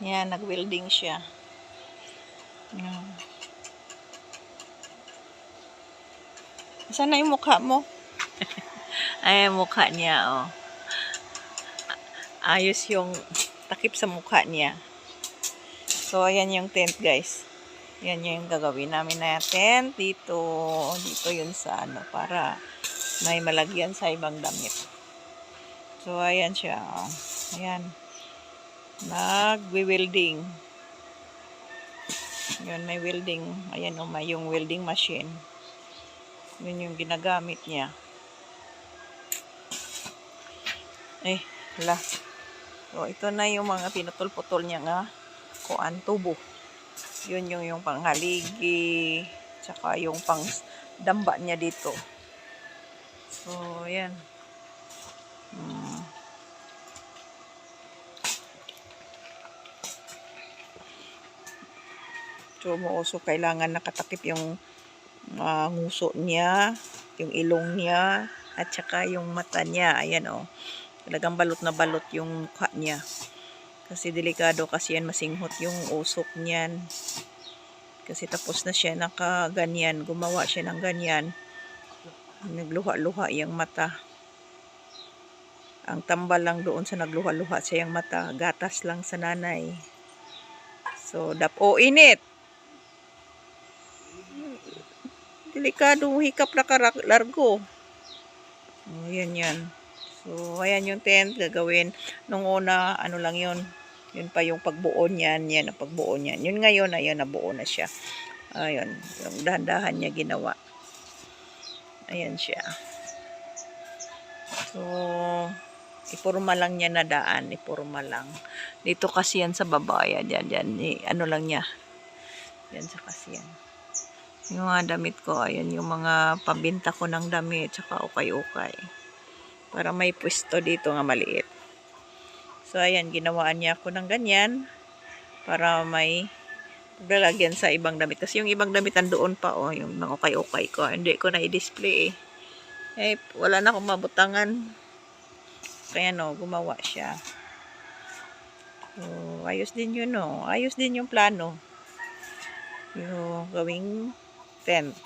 Yan, nag-welding siya. Yan. Saan na yung mukha mo? Ay, mukha niya, oh. Ayos yung takip sa mukha niya. So, ayan yung tent, guys. Yan yung gagawin namin natin dito. Dito yun sa ano, para may malagyan sa ibang damit. So, ayan siya. Oh. Ayan. Nag-welding. Yun, may welding. Ayan o, may yung welding machine. Yun yung ginagamit niya. Eh, hala. So, ito na yung mga pinutol-putol niya nga kuan tubo. Yun yung yung panghaligi, tsaka yung pang damba niya dito. So, ayan. So, so kailangan nakatakip yung ah, nguso niya, yung ilong niya, at saka yung mata niya. Ayan. Oh. Talagang balot na balot yung mukha niya. Kasi delikado kasi yan masinghot yung usok niyan. Kasi tapos na siya nakaganyan. Gumawa siya ng ganyan. Nagluha-luha yung mata. Ang tambal lang doon sa nagluha-luha siya yung mata. Gatas lang sa nanay. So, dap o init. Delikado hikap na largo. Oh, yan yan. So, ayan yung tent gagawin. Nung una, ano lang yun. Yun pa yung pagbuo niyan. Yan ang pagbuo niyan. Yun ngayon, ayan, nabuo na siya. Ayun. Yung dahan-dahan niya ginawa. Ayan siya. So, ipurma lang niya na daan. Ipurma lang. Dito kasi yan sa baba. Yan, yan, yan. Ano lang niya. Yan sa kasi yan. Yung mga damit ko, ayan yung mga pambinta ko ng damit, tsaka ukay-ukay. Para may pwesto dito nga maliit. So, ayan, ginawaan niya ako ng ganyan. Para may lalagyan sa ibang damit. Kasi yung ibang damit doon pa, oh, yung mga ukay-ukay ko. Hindi ko na i-display eh. Eh, wala na akong mabutangan. Kaya no, gumawa siya. So, ayos din yun, no. Ayos din yung plano. Yung gawing tent.